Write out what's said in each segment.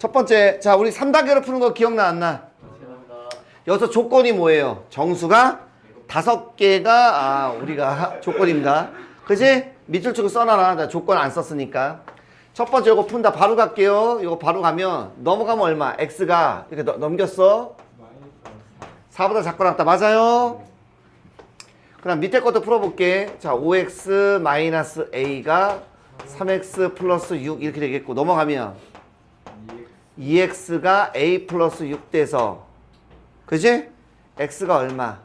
첫 번째, 자, 우리 3단계로 푸는 거 기억나, 안 나? 여기서 조건이 뭐예요? 정수가 다섯 개가, 아, 우리가 조건입니다. 그지? 밑줄 치고 써놔라. 나 조건 안 썼으니까. 첫 번째 이거 푼다. 바로 갈게요. 이거 바로 가면 넘어가면 얼마? x가 이렇게 넘- 넘겼어. 4보다 작고 나왔다. 맞아요? 그 다음 밑에 것도 풀어볼게. 자, 5x 마이너스 a가 3x 플러스 6 이렇게 되겠고 넘어가면 2x가 a 플러스 6 돼서 그지? x가 얼마?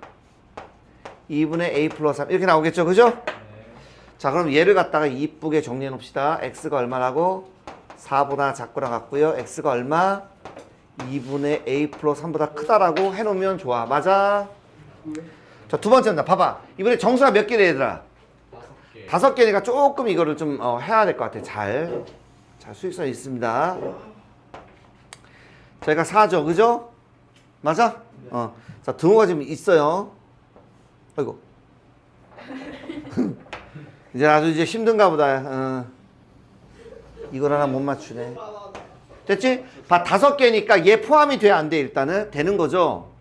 2분의 a 플러스 3 이렇게 나오겠죠 그죠? 자 그럼 얘를 갖다가 이쁘게 정리해 놓읍시다 x가 얼마라고? 4보다 작거나 같고요 x가 얼마? 2분의 a 플러스 3보다 크다라고 해놓으면 좋아 맞아? 자두 번째입니다 봐봐 이번에 정수가 몇 개래 얘들아? 다섯 개. 개니까 조금 이거를 좀 어, 해야 될 것 같아. 잘. 자, 수익성 있습니다. 저희가 4죠. 그죠? 맞아? 어. 자, 등호가 지금 있어요. 아이고. 이제 아주 이제 힘든가 보다. 어. 이걸 하나 못 맞추네. 됐지? 봐, 다섯 개니까 얘 포함이 돼, 안 돼, 일단은? 되는 거죠?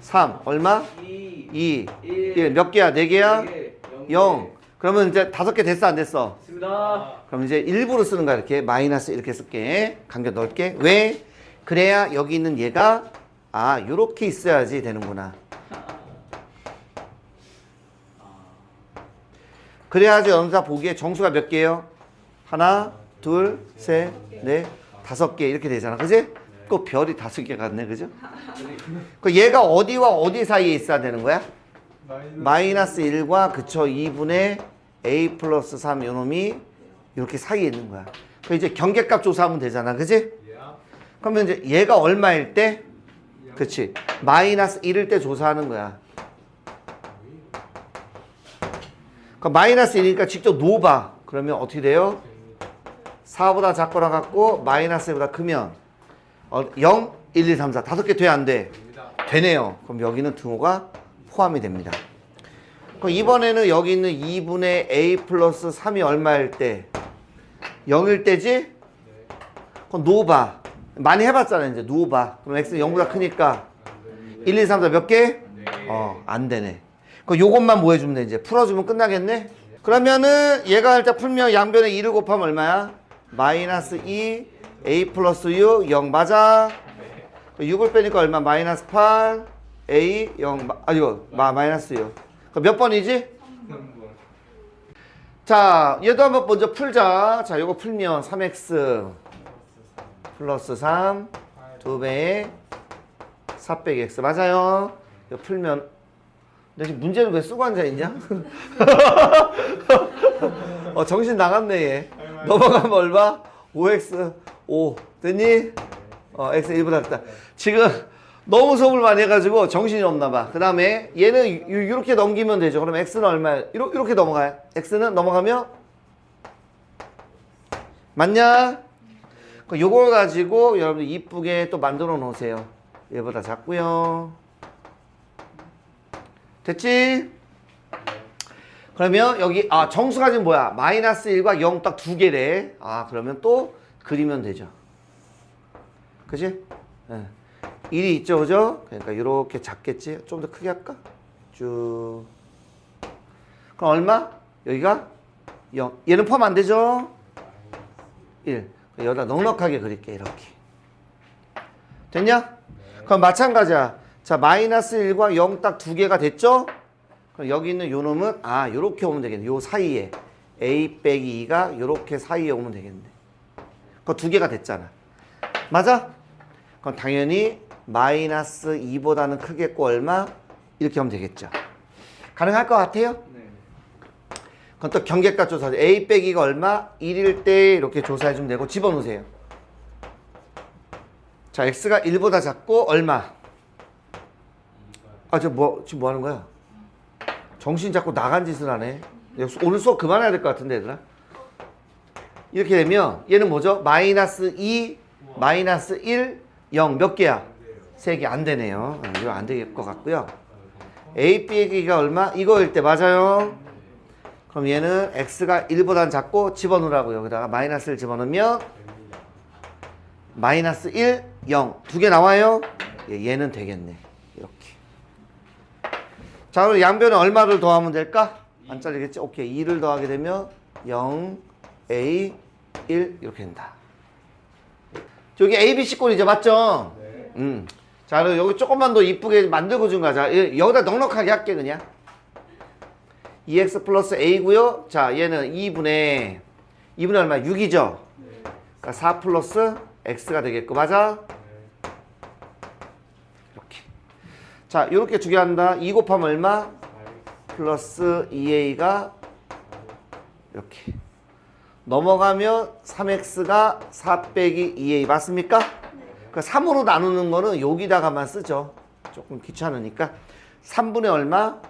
3. 얼마? 2, 2. 1, 1. 몇 개야? 네 개야? 0. 0. 그러면 이제 다섯 개 됐어 안 됐어? 있습니다. 그럼 이제 일부러 쓰는 거야 이렇게 마이너스 이렇게 쓸게 간격 넓게 왜? 그래야 여기 있는 얘가 아 요렇게 있어야지 되는구나 그래야지 연사 보기에 정수가 몇 개예요? 하나 둘 셋 넷 다섯 개 이렇게 되잖아 그지? 그 별이 다섯 개 같네 그죠? 그 얘가 어디와 어디 사이에 있어야 되는 거야? 마이너스 1과 그쵸 2분의 a 플러스 3 요놈이 이렇게 사이에 있는 거야. 그 이제 경계값 조사하면 되잖아. 그지? 그러면 이제 얘가 얼마일 때? 그치. 마이너스 1일 때 조사하는 거야. 그 마이너스 1이니까 직접 놓아봐. 그러면 어떻게 돼요? 4보다 작거나 같고 마이너스 1보다 크면 어, 0, 1, 2, 3, 4 다섯 개 돼? 안 돼? 되네요. 그럼 여기는 등호가 포함이 됩니다. 그럼 이번에는 여기 있는 2분의 a 플러스 3이 얼마일 때? 0일 때지? 그럼 놓아봐. 많이 해봤잖아 이제 놓아봐. 그럼 x는 0보다 크니까 1, 2, 3, 4 몇 개? 어, 안 되네. 그럼 요것만 뭐 해주면 돼 이제 풀어주면 끝나겠네? 그러면은 얘가 일단 풀면 양변에 2를 곱하면 얼마야? 마이너스 2 a 플러스 6 0 맞아? 6을 빼니까 얼마? 마이너스 8 a 0 마, 아 이거 마, 마이너스 6. 그럼 몇 번이지? 자, 얘도 한번 먼저 풀자. 자, 요거 풀면 3x 플러스 3 2배에 4 빼기 x 맞아요. 이거 풀면 너 지금 문제는 왜 쓰고 앉아 있냐? 어, 정신 나갔네 얘. 넘어가면 얼마? 5x 5 됐니? 어, x 1보다 크다. 지금 너무 수업을 많이 해가지고 정신이 없나 봐. 그 다음에 얘는 이렇게 넘기면 되죠. 그럼 x는 얼마야? 이렇게 넘어가요. x는 넘어가면 맞냐? 그 요걸 가지고 여러분들 이쁘게 또 만들어 놓으세요. 얘보다 작고요. 됐지? 그러면 여기 아 정수가 지금 뭐야? 마이너스 1과 0 딱 두 개래. 아 그러면 또 그리면 되죠. 그지? 예. 1이 있죠, 그죠? 그러니까 이렇게 작겠지? 좀 더 크게 할까? 쭉. 그럼 얼마? 여기가 0. 얘는 포함 안 되죠? 1. 여기다 넉넉하게 그릴게, 이렇게. 됐냐? 그럼 마찬가지야. 자, 마이너스 1과 0 딱 두 개가 됐죠? 그럼 여기 있는 요 놈은, 아, 요렇게 오면 되겠네. 요 사이에. A 빼기 2가 요렇게 사이에 오면 되겠네. 그두 개가 됐잖아. 맞아? 그럼 당연히 마이너스 2보다는 크겠고 얼마? 이렇게 하면 되겠죠. 가능할 것 같아요? 네. 그럼 또 경계값 조사. A 빼기가 얼마? 1일 때 이렇게 조사해 주면 되고 집어넣으세요. 자, x가 1보다 작고 얼마? 아, 저 뭐, 지금 뭐 하는 거야? 정신 잡고 나간 짓을 하네. 오늘 수업 그만해야 될 것 같은데, 얘들아. 이렇게 되면 얘는 뭐죠? 마이너스 2, 마이너스 1, 0 몇 개야? 세 개 안 되네요. 아, 이거 안 될 것 같고요. A 빼기가 얼마? 이거일 때 맞아요. 그럼 얘는 x가 1보다 작고 집어넣으라고 여기다가 마이너스를 집어넣으면 마이너스 1, 0. 두 개 나와요? 예, 얘는 되겠네. 이렇게. 자, 그럼 양변에 얼마를 더하면 될까? 안 잘리겠지? 오케이. 2를 더하게 되면 0, A, 1 이렇게 된다. 여기 A, B, C꼴이죠. 맞죠? 네. 음. 자, 그럼 여기 조금만 더 이쁘게 만들고 준 거자. 여기다 넉넉하게 할게, 그냥. 2x 플러스 a고요. 자, 얘는 2분의 2분의 얼마? 6이죠. 그러니까 4 플러스 x가 되겠고, 맞아? 이렇게. 자, 이렇게 두 개 한다. 2 곱하면 얼마? 플러스 2a가 이렇게. 넘어가면 3x가 4 빼기 2a 맞습니까? 그 3으로 나누는 거는 여기다가만 쓰죠. 조금 귀찮으니까. 3분의 얼마?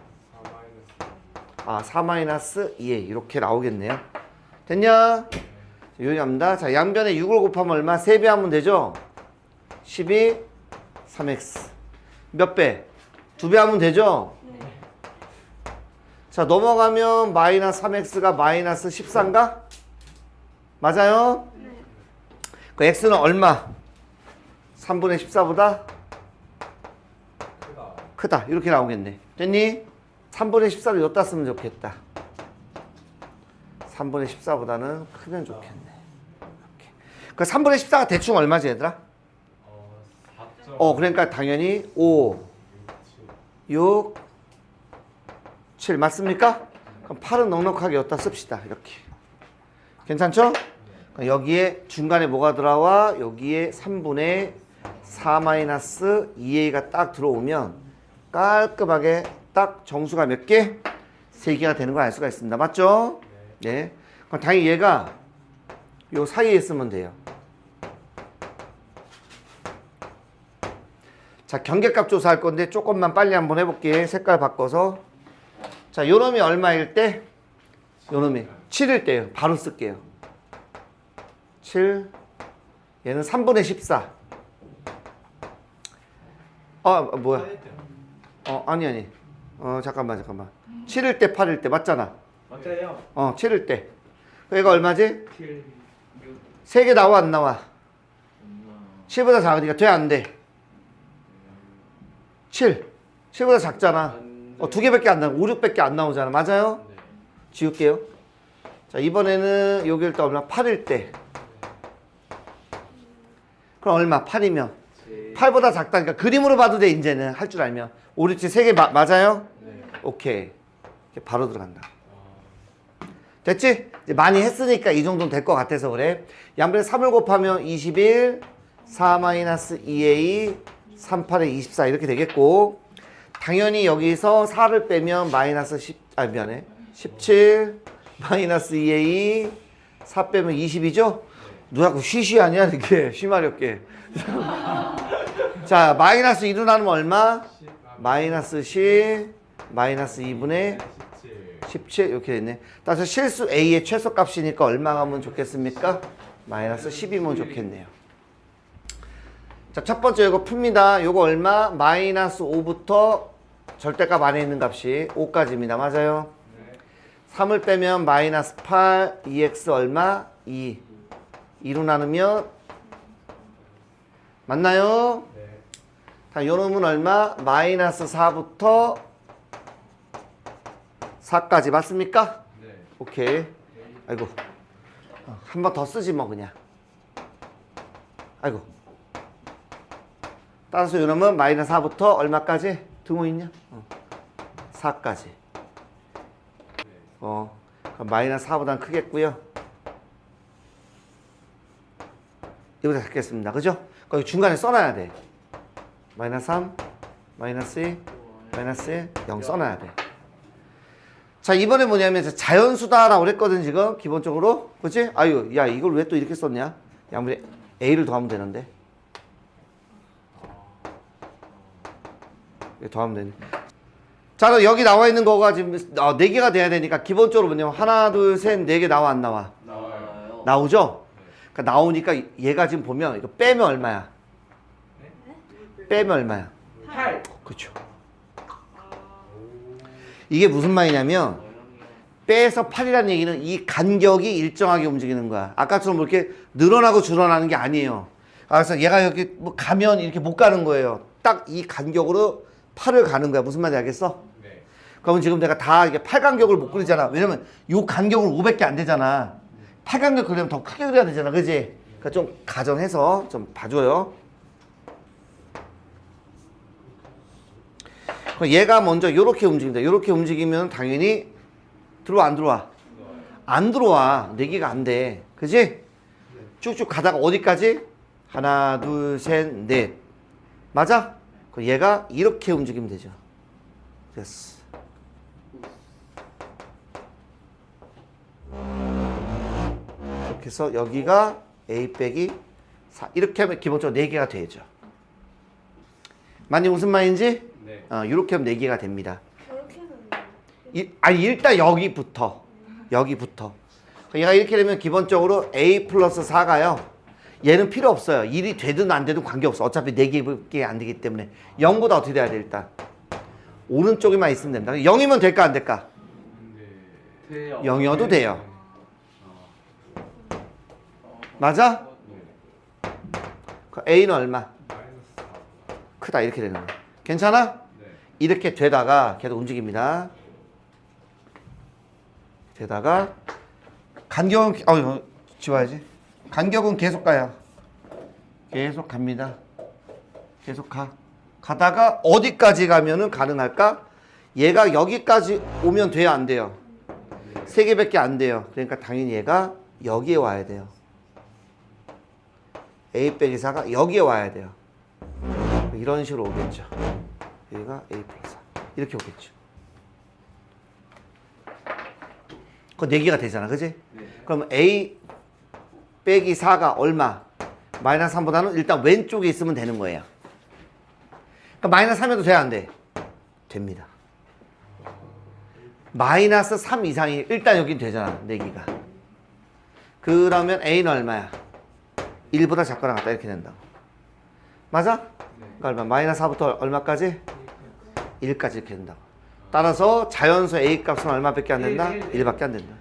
아, 4 마이너스 2a 이렇게 나오겠네요. 됐냐? 갑니다. 자, 양변에 6을 곱하면 얼마? 3배 하면 되죠? 12, 3x. 몇 배? 2배 하면 되죠? 자, 넘어가면 마이너스 3x가 마이너스 14인가? 맞아요? 그 x는 얼마? 3분의 14보다 크다. 크다. 이렇게 나오겠네. 됐니? 3분의 14를 여기다 쓰면 좋겠다. 3분의 14보다는 크면 좋겠네. 이렇게. 그 3분의 14가 대충 얼마지 얘들아? 어, 4점. 어, 그러니까 당연히 5, 6, 7 맞습니까? 그럼 8은 넉넉하게 여기다 씁시다. 이렇게. 괜찮죠? 여기에 중간에 뭐가 들어와? 여기에 3분의 4 마이너스 2a가 딱 들어오면 깔끔하게 딱 정수가 몇 개? 3개가 되는 걸 알 수가 있습니다. 맞죠? 네. 그럼 당연히 얘가 요 사이에 있으면 돼요. 자, 경계값 조사할 건데 조금만 빨리 한번 해볼게. 색깔 바꿔서. 자, 요 놈이 얼마일 때? 요 놈이 7일 때요. 바로 쓸게요. 7. 얘는 3분의 14. 아, 뭐야? 어, 아니, 아니. 어, 잠깐만, 잠깐만. 7일 때, 8일 때, 맞잖아. 맞아요. 어, 7일 때. 얘가 얼마지? 7, 6, 3개 나와, 안 나와? 7보다 작으니까 돼, 안 돼? 7. 7보다 작잖아. 어, 두 개밖에 안 나와. 5, 6밖에 안 나오잖아. 맞아요? 네. 지울게요. 자, 이번에는 여기를 또 얼마? 8일 때. 그럼 얼마? 8이면. 8보다 작다니까 그림으로 봐도 돼, 이제는. 할 줄 알면. 5, 6, 7, 3개 맞아요? 네. 오케이. 이렇게 바로 들어간다. 됐지? 이제 많이 했으니까 이 정도는 될 것 같아서 그래. 양변에 3을 곱하면 21, 4 마이너스 2a, 3, 8에 24 이렇게 되겠고 당연히 여기서 4를 빼면 마이너스 10, 아 미안해. 17, 마이너스 2a, 4 빼면 20이죠? 누가 그 쉬쉬하냐 이게 쉬마렵게. 자 마이너스 2로 나누면 얼마? 10, 아, 마이너스 10, 마이너스 2분의 17. 17 이렇게 됐네. 따라서 실수 A의 최소값이니까 얼마가 하면 좋겠습니까? 마이너스 10이면 좋겠네요. 자, 첫 번째 이거 풉니다. 이거 얼마? 마이너스 5부터 절대값 안에 있는 값이 5까지입니다. 맞아요? 네. 3을 빼면 마이너스 8, 2x 얼마? 2. 2로 나누면 맞나요? 네. 자, 요 놈은 얼마? 마이너스 4부터 4까지 맞습니까? 네. 오케이. 아이고. 한 번 더 쓰지 뭐 그냥. 아이고. 따라서 요 놈은 마이너스 4부터 얼마까지? 등호 있냐? 어. 4까지. 어. 그럼 마이너스 4보다는 크겠고요. 여기다 잡겠습니다. 그죠? 거기 중간에 써놔야 돼. 마이너스 3, 마이너스 2, 마이너스 1, 0 써놔야 돼. 자 이번에 뭐냐면 자연수다라고 그랬거든 지금 기본적으로 그치? 아유 야 이걸 왜 또 이렇게 썼냐? 양분에 A를 더하면 되는데 더하면 되네 자 그럼 여기 나와 있는 거가 지금 어, 4개가 돼야 되니까 기본적으로 뭐냐면 하나 둘 셋 네 개 나와 안 나와? 나와요. 나오죠? 그러니까 나오니까 얘가 지금 보면 이거 빼면 얼마야? 빼면 얼마야? 8. 그렇죠 이게 무슨 말이냐면 빼서 8이라는 얘기는 이 간격이 일정하게 움직이는 거야. 아까처럼 뭐 이렇게 늘어나고 줄어나는 게 아니에요. 아, 그래서 얘가 여기 뭐 가면 이렇게 못 가는 거예요. 딱 이 간격으로 팔을 가는 거야. 무슨 말인지 알겠어? 네. 그러면 지금 내가 다 이게 팔 간격을 못 그리잖아. 왜냐면 요 간격으로 500개 안 되잖아. 팔 간격 그리면 더 크게 그려야 되잖아. 그지? 그러니까 좀 가정해서 좀 봐줘요. 얘가 먼저 요렇게 움직인다. 요렇게 움직이면 당연히 들어와 안 들어와? 안 들어와. 내기가 안 돼. 그지? 쭉쭉 가다가 어디까지? 하나, 둘, 셋, 넷. 맞아? 그럼 얘가 이렇게 움직이면 되죠. 됐어. 이렇게 해서 여기가 A 빼기 4. 이렇게 하면 기본적으로 4개가 되죠. 많이 무슨 말인지? 네. 어, 이렇게 하면 4개가 됩니다. 이, 아니 일단 여기부터 여기부터 얘가 이렇게 되면 기본적으로 a 플러스 4가요 얘는 필요 없어요 1이 되든 안 되든 관계없어 어차피 4개밖에 안 되기 때문에 0보다 어떻게 돼야 돼 일단 오른쪽에만 있으면 됩니다 0이면 될까 안 될까 네. 돼요. 0이어도 돼요 맞아? 그 a는 얼마? 크다 이렇게 되는 거야 괜찮아? 네. 이렇게 되다가 계속 움직입니다. 되다가 간격은 어 이거 지워야지. 간격은 계속 가요. 계속 갑니다. 계속 가. 가다가 어디까지 가면은 가능할까? 얘가 여기까지 오면 돼요, 안 돼요? 세 개밖에 안 돼요. 그러니까 당연히 얘가 여기에 와야 돼요. A 빼기 4가 여기에 와야 돼요. 이런 식으로 오겠죠. 얘가 A 4. 이렇게 오겠죠. 그거 4개가 되잖아. 그지? 네. 그럼 A 빼기 4가 얼마? 마이너스 3보다는 일단 왼쪽에 있으면 되는 거예요. 그러니까 마이너스 3에도 돼야 안 돼? 됩니다. 마이너스 3 이상이 일단 여기 되잖아. 4개가. 그러면 A는 얼마야? 1보다 작거나 같다 이렇게 된다. 맞아? 그러니까 얼마? 마이너스 4부터 얼마까지? 1까지 이렇게 된다. 따라서 자연수 A 값은 얼마밖에 안 된다? 1밖에 안 된다.